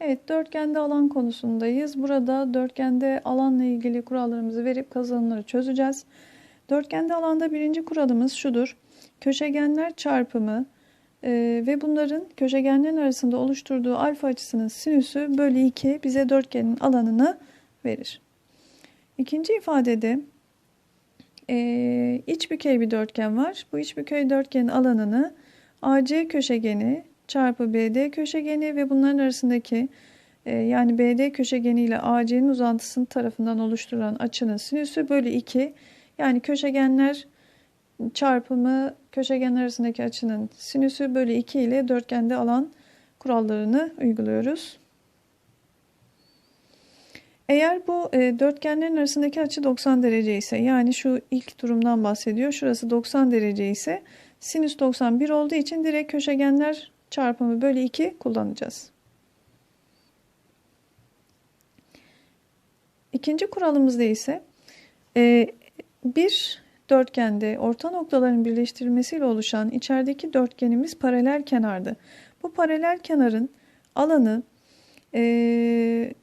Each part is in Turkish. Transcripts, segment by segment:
Evet, dörtgende alan konusundayız. Burada dörtgende alanla ilgili kurallarımızı verip kazanımları çözeceğiz. Dörtgende alanda birinci kuralımız şudur. Köşegenler çarpımı e, ve bunların köşegenlerin arasında oluşturduğu alfa açısının sinüsü bölü 2 bize dörtgenin alanını verir. İkinci ifadede e, iç bükey bir dörtgen var. Bu iç bükey dörtgenin alanını AC köşegeni çarpı BD köşegeni ve bunların arasındaki e, yani BD köşegeni ile AC'nin uzantısının tarafından oluşturulan açının sinüsü bölü 2 yani köşegenler çarpımı köşegenler arasındaki açının sinüsü bölü 2 ile dörtgende alan kurallarını uyguluyoruz. Eğer bu e, dörtgenlerin arasındaki açı 90 derece ise yani şu ilk durumdan bahsediyor. Şurası 90 derece ise sinüs 91 olduğu için direkt köşegenler çarpımı bölü 2 kullanacağız. İkinci kuralımızda ise e, bir dörtgende orta noktaların birleştirilmesiyle oluşan içerideki dörtgenimiz paralel kenardı. Bu paralel kenarın alanı e,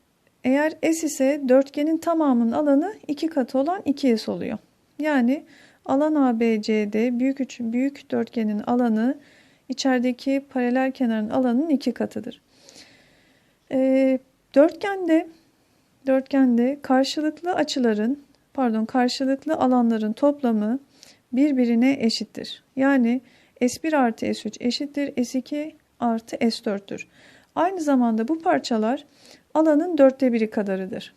eğer S ise dörtgenin tamamının alanı iki katı olan 2S oluyor. Yani alan ABCD büyük, üç, büyük dörtgenin alanı içerideki paralel kenarın alanının iki katıdır. E, dörtgende dörtgende karşılıklı açıların pardon karşılıklı alanların toplamı birbirine eşittir. Yani S1 artı S3 eşittir S2 artı S4'tür. Aynı zamanda bu parçalar alanın dörtte biri kadarıdır.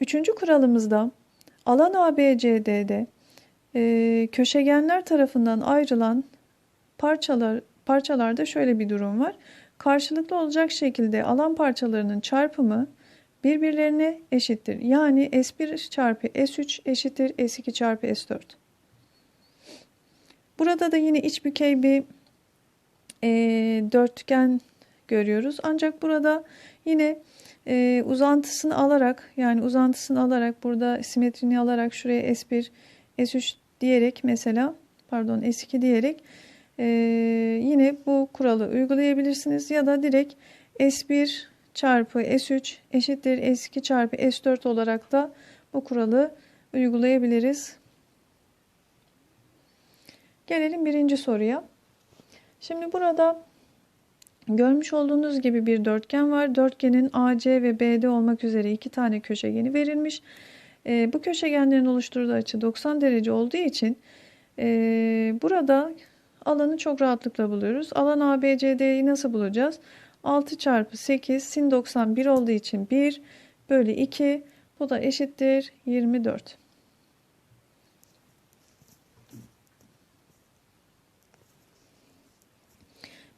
Üçüncü kuralımızda alan ABCD'de e, köşegenler tarafından ayrılan parçalar parçalarda şöyle bir durum var. Karşılıklı olacak şekilde alan parçalarının çarpımı birbirlerine eşittir. Yani S1 çarpı S3 eşittir S2 çarpı S4. Burada da yine iç bükey bir e, dörtgen görüyoruz. Ancak burada yine e, uzantısını alarak yani uzantısını alarak burada simetrini alarak şuraya S1, S3 diyerek mesela pardon S2 diyerek e, yine bu kuralı uygulayabilirsiniz ya da direkt S1 çarpı S3 eşittir S2 çarpı S4 olarak da bu kuralı uygulayabiliriz. Gelelim birinci soruya. Şimdi burada görmüş olduğunuz gibi bir dörtgen var. Dörtgenin AC ve BD olmak üzere iki tane köşegeni verilmiş. E, bu köşegenlerin oluşturduğu açı 90 derece olduğu için e, burada alanı çok rahatlıkla buluyoruz. Alan ABCD'yi nasıl bulacağız? 6 çarpı 8 sin 91 olduğu için 1 bölü 2 bu da eşittir 24.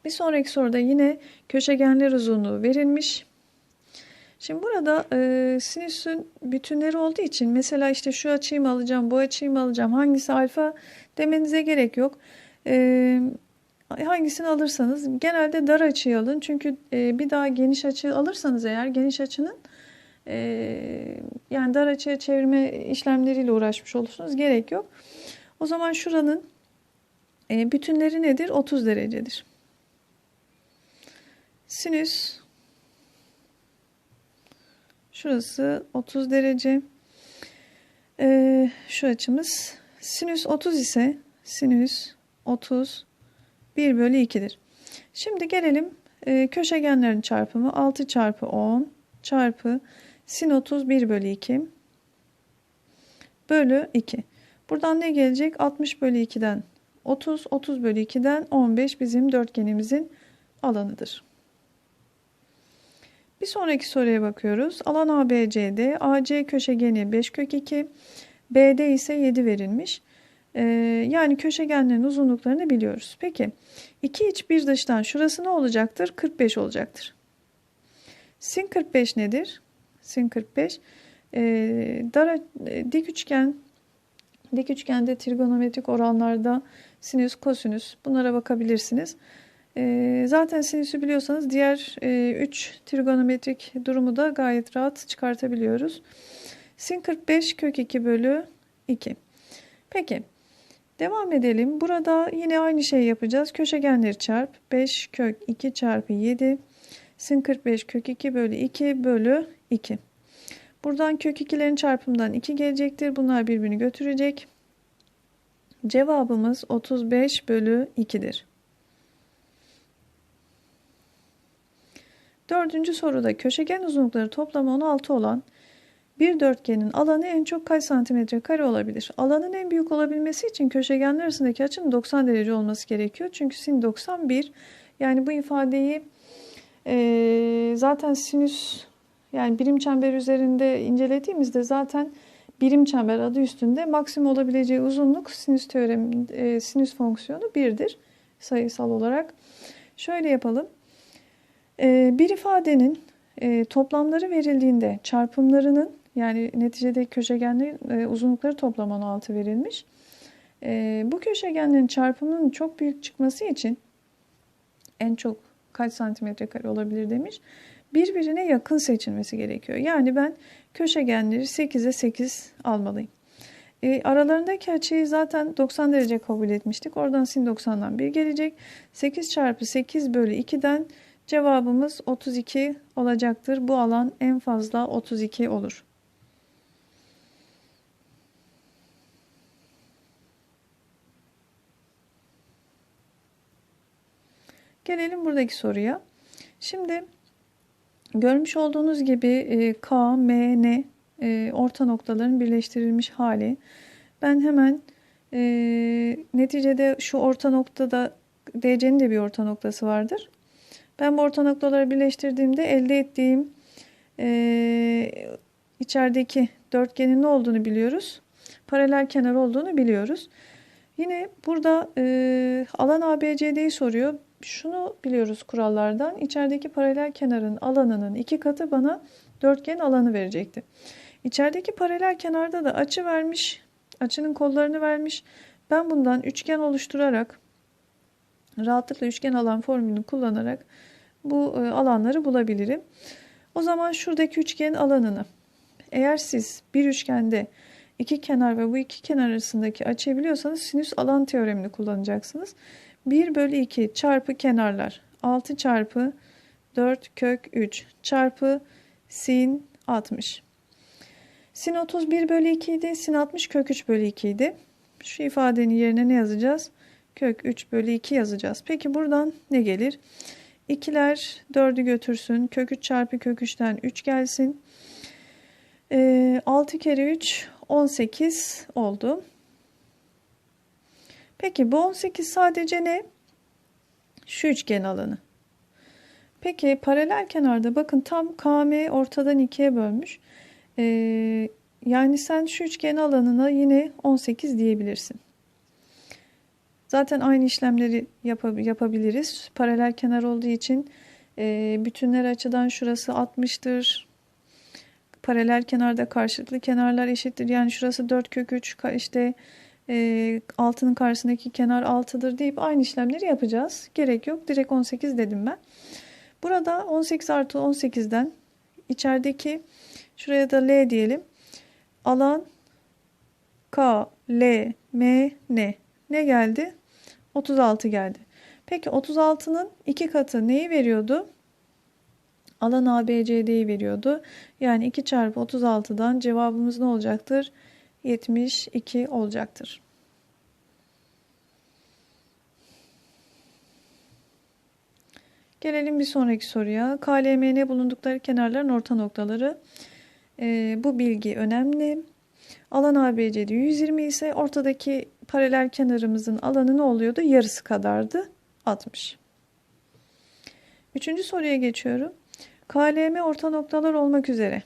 Bir sonraki soruda yine köşegenler uzunluğu verilmiş. Şimdi burada e, sinüsün bütünleri olduğu için mesela işte şu açıyı mı alacağım, bu açıyı mı alacağım, hangisi alfa demenize gerek yok. E, hangisini alırsanız genelde dar açıyı alın. Çünkü e, bir daha geniş açı alırsanız eğer geniş açının e, yani dar açıya çevirme işlemleriyle uğraşmış olursunuz. Gerek yok. O zaman şuranın e, bütünleri nedir? 30 derecedir. Sinüs şurası 30 derece. Ee, şu açımız sinüs 30 ise sinüs 30 1 bölü 2'dir. Şimdi gelelim e, köşegenlerin çarpımı 6 çarpı 10 çarpı sin 30 1 bölü 2 bölü 2. Buradan ne gelecek? 60 bölü 2'den 30, 30 bölü 2'den 15 bizim dörtgenimizin alanıdır. Bir sonraki soruya bakıyoruz. Alan ABCD, AC köşegeni 5 kök 2, BD ise 7 verilmiş. Ee, yani köşegenlerin uzunluklarını biliyoruz. Peki 2 iç bir dıştan şurası ne olacaktır? 45 olacaktır. Sin 45 nedir? Sin 45 e, dar, e, dik üçgen dik üçgende trigonometrik oranlarda sinüs, kosinüs bunlara bakabilirsiniz. E, zaten sinüsü biliyorsanız diğer 3 e, trigonometrik durumu da gayet rahat çıkartabiliyoruz. Sin 45 kök 2 bölü 2. Peki Devam edelim. Burada yine aynı şeyi yapacağız. Köşegenleri çarp. 5 kök 2 çarpı 7. Sin 45 kök 2 bölü 2 bölü 2. Buradan kök 2'lerin çarpımından 2 gelecektir. Bunlar birbirini götürecek. Cevabımız 35 bölü 2'dir. Dördüncü soruda köşegen uzunlukları toplamı 16 olan bir dörtgenin alanı en çok kaç santimetre kare olabilir? Alanın en büyük olabilmesi için köşegenler arasındaki açının 90 derece olması gerekiyor. Çünkü sin 91 yani bu ifadeyi e, zaten sinüs yani birim çember üzerinde incelediğimizde zaten birim çember adı üstünde maksimum olabileceği uzunluk sinüs teoremi e, sinüs fonksiyonu 1'dir sayısal olarak. Şöyle yapalım. E, bir ifadenin e, toplamları verildiğinde çarpımlarının yani neticede köşegenlerin e, uzunlukları toplam 16 verilmiş. E, bu köşegenlerin çarpımının çok büyük çıkması için en çok kaç santimetre kare olabilir demiş. Birbirine yakın seçilmesi gerekiyor. Yani ben köşegenleri 8'e 8 almalıyım. E, aralarındaki açıyı zaten 90 derece kabul etmiştik. Oradan sin 90'dan 1 gelecek. 8 çarpı 8 bölü 2'den cevabımız 32 olacaktır. Bu alan en fazla 32 olur. Gelelim buradaki soruya. Şimdi görmüş olduğunuz gibi e, K, M, N e, orta noktaların birleştirilmiş hali. Ben hemen e, neticede şu orta noktada DC'nin de bir orta noktası vardır. Ben bu orta noktaları birleştirdiğimde elde ettiğim e, içerideki dörtgenin ne olduğunu biliyoruz. Paralel kenar olduğunu biliyoruz. Yine burada e, alan ABCD'yi soruyor. Şunu biliyoruz kurallardan. İçerideki paralel kenarın alanının iki katı bana dörtgen alanı verecekti. İçerideki paralel kenarda da açı vermiş. Açının kollarını vermiş. Ben bundan üçgen oluşturarak rahatlıkla üçgen alan formülünü kullanarak bu e, alanları bulabilirim. O zaman şuradaki üçgen alanını eğer siz bir üçgende iki kenar ve bu iki kenar arasındaki açıyı biliyorsanız sinüs alan teoremini kullanacaksınız. 1 bölü 2 çarpı kenarlar 6 çarpı 4 kök 3 çarpı sin 60. Sin 31 bölü 2 idi. Sin 60 kök 3 bölü 2 idi. Şu ifadenin yerine ne yazacağız? Kök 3 bölü 2 yazacağız. Peki buradan ne gelir? 2'ler 4'ü götürsün. Kök 3 çarpı kök 3'ten 3 gelsin. E, 6 kere 3 18 oldu. Peki bu 18 sadece ne? Şu üçgen alanı. Peki paralel kenarda bakın tam KM ortadan ikiye bölmüş. Ee, yani sen şu üçgen alanına yine 18 diyebilirsin. Zaten aynı işlemleri yap yapabiliriz. Paralel kenar olduğu için e, bütünler açıdan şurası 60'tır. Paralel kenarda karşılıklı kenarlar eşittir. Yani şurası 4 kök 3 işte e, altının karşısındaki kenar 6'dır deyip aynı işlemleri yapacağız. Gerek yok. Direkt 18 dedim ben. Burada 18 artı 18'den içerideki şuraya da L diyelim. Alan K, L, M, N. Ne geldi? 36 geldi. Peki 36'nın iki katı neyi veriyordu? Alan ABCD'yi veriyordu. Yani 2 çarpı 36'dan cevabımız ne olacaktır? 72 olacaktır. Gelelim bir sonraki soruya. KLMN bulundukları kenarların orta noktaları. Ee, bu bilgi önemli. Alan ABCD 120 ise ortadaki paralel kenarımızın alanı ne oluyordu? Yarısı kadardı. 60. Üçüncü soruya geçiyorum. KLM orta noktalar olmak üzere.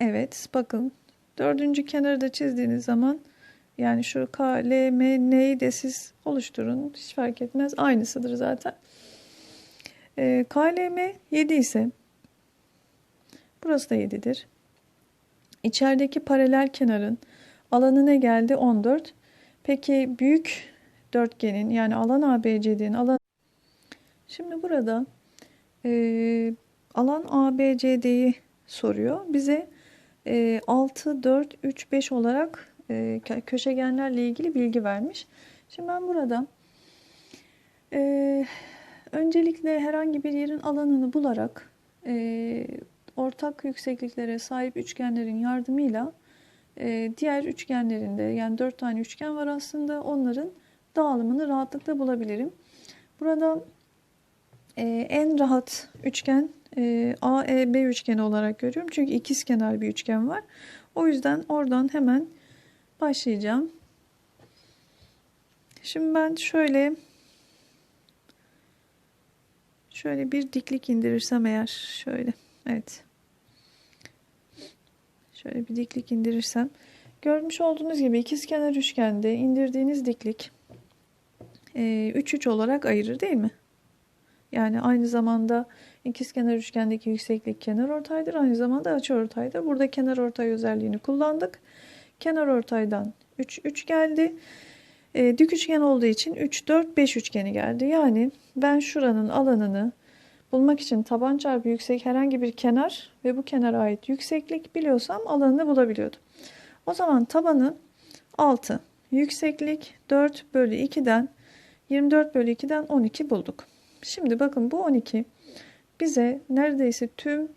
Evet bakın dördüncü kenarı da çizdiğiniz zaman yani şu K, L, M, N'yi de siz oluşturun. Hiç fark etmez. Aynısıdır zaten. E, K, L, M 7 ise burası da 7'dir. İçerideki paralel kenarın alanı ne geldi? 14. Peki büyük dörtgenin yani alan ABCD'nin alan Şimdi burada e, alan ABCD'yi soruyor. Bize e, 6, 4, 3, 5 olarak e, kö- köşegenlerle ilgili bilgi vermiş. Şimdi ben burada e, öncelikle herhangi bir yerin alanını bularak e, ortak yüksekliklere sahip üçgenlerin yardımıyla e, diğer üçgenlerinde yani dört tane üçgen var aslında onların dağılımını rahatlıkla bulabilirim. Burada e, en rahat üçgen e, AEB üçgeni olarak görüyorum. Çünkü ikizkenar bir üçgen var. O yüzden oradan hemen başlayacağım. Şimdi ben şöyle şöyle bir diklik indirirsem eğer şöyle evet şöyle bir diklik indirirsem görmüş olduğunuz gibi ikizkenar üçgende indirdiğiniz diklik 3 3 olarak ayırır değil mi? Yani aynı zamanda ikizkenar üçgendeki yükseklik kenar ortaydır. Aynı zamanda açı ortaydır. Burada kenar ortay özelliğini kullandık. Kenar ortaydan 3 3 geldi. E, dik üçgen olduğu için 3 4 5 üçgeni geldi. Yani ben şuranın alanını bulmak için taban çarpı yüksek herhangi bir kenar ve bu kenara ait yükseklik biliyorsam alanını bulabiliyordum. O zaman tabanı 6, yükseklik 4 bölü 2'den 24 bölü 2'den 12 bulduk. Şimdi bakın bu 12 bize neredeyse tüm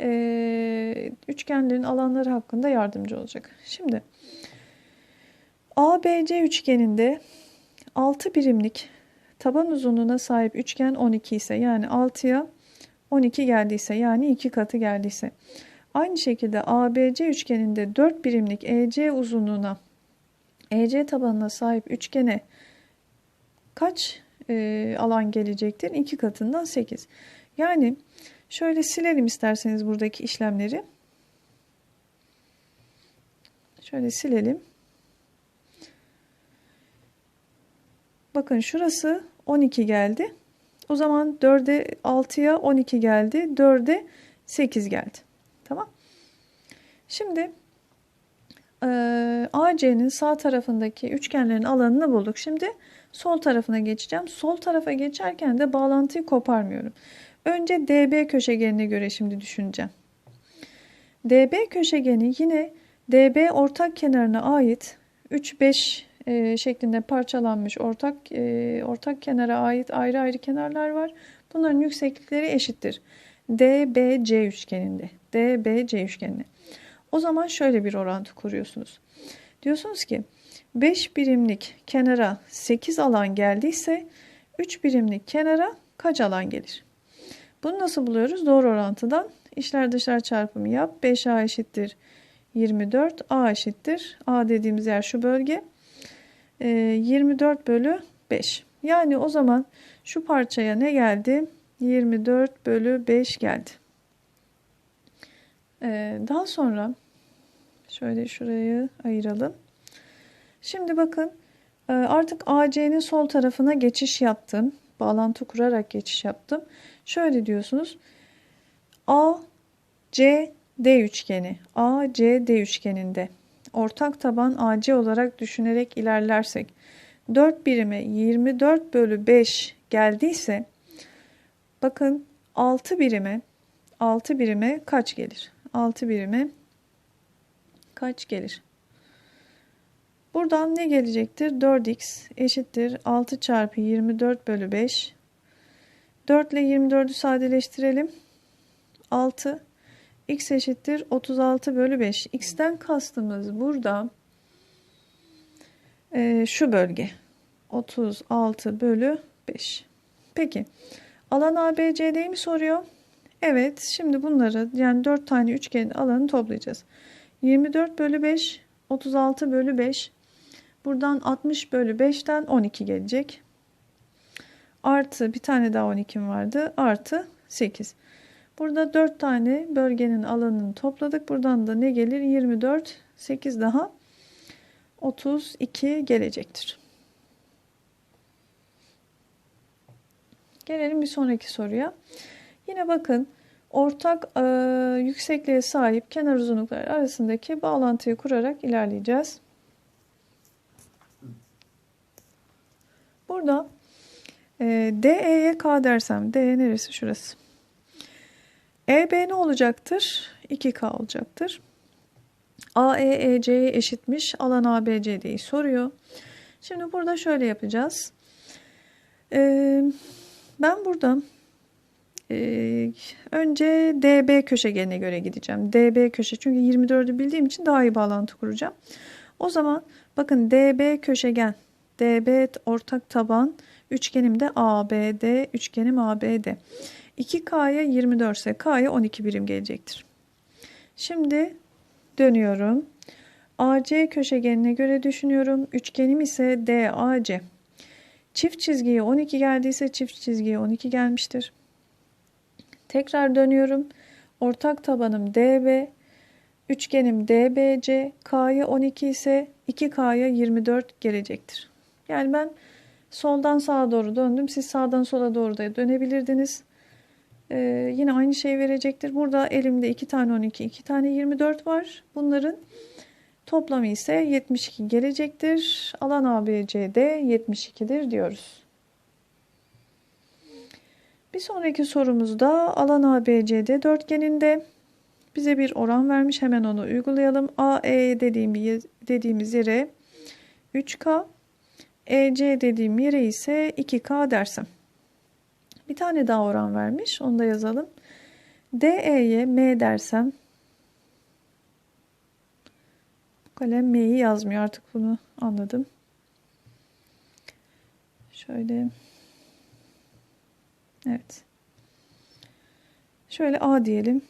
e, üçgenlerin alanları hakkında yardımcı olacak. Şimdi ABC üçgeninde 6 birimlik taban uzunluğuna sahip üçgen 12 ise yani 6'ya 12 geldiyse yani 2 katı geldiyse aynı şekilde ABC üçgeninde 4 birimlik EC uzunluğuna EC tabanına sahip üçgene kaç e, alan gelecektir? 2 katından 8. Yani şöyle silelim isterseniz buradaki işlemleri. Şöyle silelim. Bakın şurası 12 geldi. O zaman 4'e 6'ya 12 geldi. 4'e 8 geldi. Tamam. Şimdi e, AC'nin sağ tarafındaki üçgenlerin alanını bulduk. Şimdi sol tarafına geçeceğim. Sol tarafa geçerken de bağlantıyı koparmıyorum. Önce DB köşegenine göre şimdi düşüneceğim. DB köşegeni yine DB ortak kenarına ait 3-5 e, şeklinde parçalanmış ortak e, ortak kenara ait ayrı ayrı kenarlar var. Bunların yükseklikleri eşittir. DBC üçgeninde. DBC üçgenine. O zaman şöyle bir orantı kuruyorsunuz. Diyorsunuz ki 5 birimlik kenara 8 alan geldiyse 3 birimlik kenara kaç alan gelir? Bunu nasıl buluyoruz? Doğru orantıdan içler dışlar çarpımı yap. 5A eşittir 24. A eşittir. A dediğimiz yer şu bölge. 24 ee, bölü 5. Yani o zaman şu parçaya ne geldi? 24 bölü 5 geldi. Ee, daha sonra şöyle şurayı ayıralım. Şimdi bakın e, artık AC'nin sol tarafına geçiş yaptım. Bağlantı kurarak geçiş yaptım. Şöyle diyorsunuz. A, C, D üçgeni. A, C, D üçgeninde ortak taban AC olarak düşünerek ilerlersek 4 birime 24 bölü 5 geldiyse bakın 6 birime 6 birime kaç gelir? 6 birime kaç gelir? Buradan ne gelecektir? 4x eşittir 6 çarpı 24 bölü 5. 4 ile 24'ü sadeleştirelim. 6 x eşittir 36 bölü 5. x'ten kastımız burada e, şu bölge. 36 bölü 5. Peki alan ABCD'yi mi soruyor? Evet şimdi bunları yani 4 tane üçgenin alanı toplayacağız. 24 bölü 5 36 bölü 5 buradan 60 bölü 5'ten 12 gelecek. Artı bir tane daha 12'm vardı. Artı 8. Burada 4 tane bölgenin alanını topladık. Buradan da ne gelir? 24, 8 daha 32 gelecektir. Gelelim bir sonraki soruya. Yine bakın ortak e, yüksekliğe sahip kenar uzunlukları arasındaki bağlantıyı kurarak ilerleyeceğiz. Burada e, DE'ye K dersem, D neresi? Şurası. EB ne olacaktır? 2K olacaktır. AEEC'ye eşitmiş. Alan ABCD'yi soruyor. Şimdi burada şöyle yapacağız. Ee, ben burada ee, önce DB köşegenine göre gideceğim. DB köşe çünkü 24'ü bildiğim için daha iyi bağlantı kuracağım. O zaman bakın DB köşegen, DB ortak taban, üçgenimde ABD, üçgenim ABD. 2K'ya 24 ise K'ya 12 birim gelecektir. Şimdi dönüyorum. AC köşegenine göre düşünüyorum. Üçgenim ise DAC. Çift çizgiye 12 geldiyse çift çizgiye 12 gelmiştir. Tekrar dönüyorum. Ortak tabanım DB. Üçgenim DBC. K'ya 12 ise 2K'ya 24 gelecektir. Yani ben soldan sağa doğru döndüm. Siz sağdan sola doğru da dönebilirdiniz. Ee, yine aynı şey verecektir. Burada elimde 2 tane 12, 2 tane 24 var. Bunların toplamı ise 72 gelecektir. Alan ABCD 72'dir diyoruz. Bir sonraki sorumuzda alan ABCD dörtgeninde bize bir oran vermiş. Hemen onu uygulayalım. AE dediğim, dediğimiz yere 3K, EC dediğim yere ise 2K dersem. Bir tane daha oran vermiş. Onu da yazalım. DE'ye M dersem kalem M'yi yazmıyor artık bunu anladım. Şöyle Evet. Şöyle A diyelim.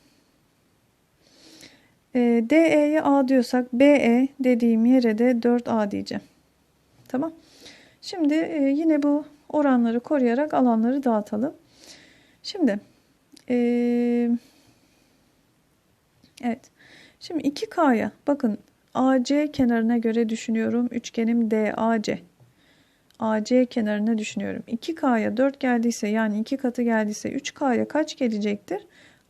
E, DE'ye A diyorsak BE dediğim yere de 4A diyeceğim. Tamam. Şimdi e, yine bu oranları koruyarak alanları dağıtalım. Şimdi e, evet. Şimdi 2K'ya bakın AC kenarına göre düşünüyorum. Üçgenim DAC. AC kenarına düşünüyorum. 2K'ya 4 geldiyse yani 2 katı geldiyse 3K'ya kaç gelecektir?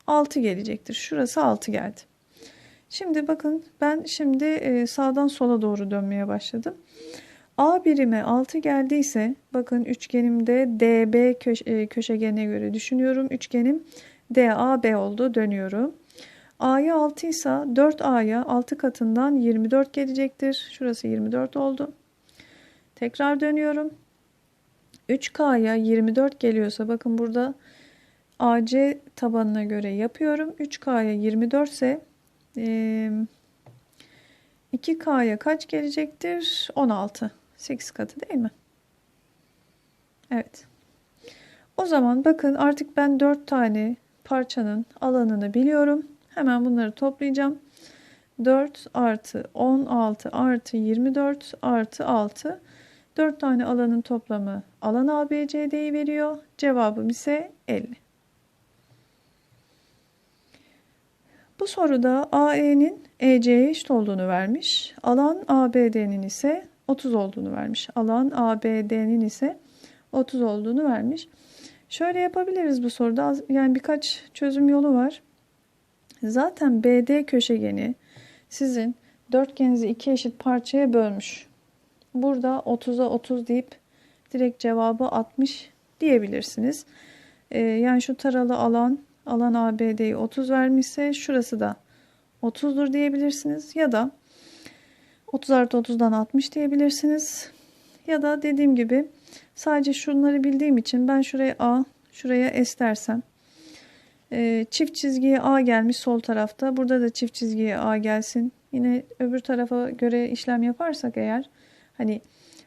6 gelecektir. Şurası 6 geldi. Şimdi bakın ben şimdi sağdan sola doğru dönmeye başladım. A birime 6 geldiyse bakın üçgenimde DB köş e, köşegenine göre düşünüyorum. Üçgenim DAB oldu. Dönüyorum. A'ya 6 ise 4A'ya 6 katından 24 gelecektir. Şurası 24 oldu. Tekrar dönüyorum. 3K'ya 24 geliyorsa bakın burada AC tabanına göre yapıyorum. 3K'ya 24 ise e, 2K'ya kaç gelecektir? 16. 8 katı değil mi? Evet. O zaman bakın artık ben 4 tane parçanın alanını biliyorum. Hemen bunları toplayacağım. 4 artı 16 artı 24 artı 6 4 tane alanın toplamı alan ABCD'yi veriyor. Cevabım ise 50. Bu soruda AE'nin EC'ye eşit olduğunu vermiş. Alan ABD'nin ise 30 olduğunu vermiş. Alan ABD'nin ise 30 olduğunu vermiş. Şöyle yapabiliriz bu soruda. Yani birkaç çözüm yolu var. Zaten BD köşegeni sizin dörtgeninizi iki eşit parçaya bölmüş. Burada 30'a 30 deyip direkt cevabı 60 diyebilirsiniz. Ee, yani şu taralı alan alan ABD'yi 30 vermişse şurası da 30'dur diyebilirsiniz. Ya da 30 artı 30'dan 60 diyebilirsiniz. Ya da dediğim gibi sadece şunları bildiğim için ben şuraya A, şuraya S dersem. E, çift çizgiye A gelmiş sol tarafta. Burada da çift çizgiye A gelsin. Yine öbür tarafa göre işlem yaparsak eğer hani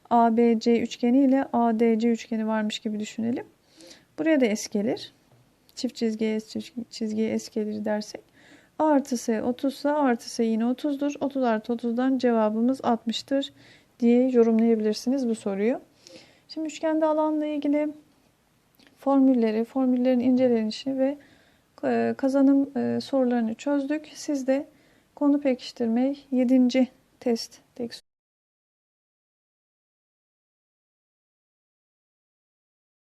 ABC üçgeni ile ADC üçgeni varmış gibi düşünelim. Buraya da S gelir. Çift çizgiye S, çizgiye S gelir dersek. A artı S 30 ise A artı S yine 30'dur. 30 artı 30'dan cevabımız 60'tır diye yorumlayabilirsiniz bu soruyu. Şimdi üçgende alanla ilgili formülleri, formüllerin incelenişi ve e, kazanım e, sorularını çözdük. Siz de konu pekiştirme 7. test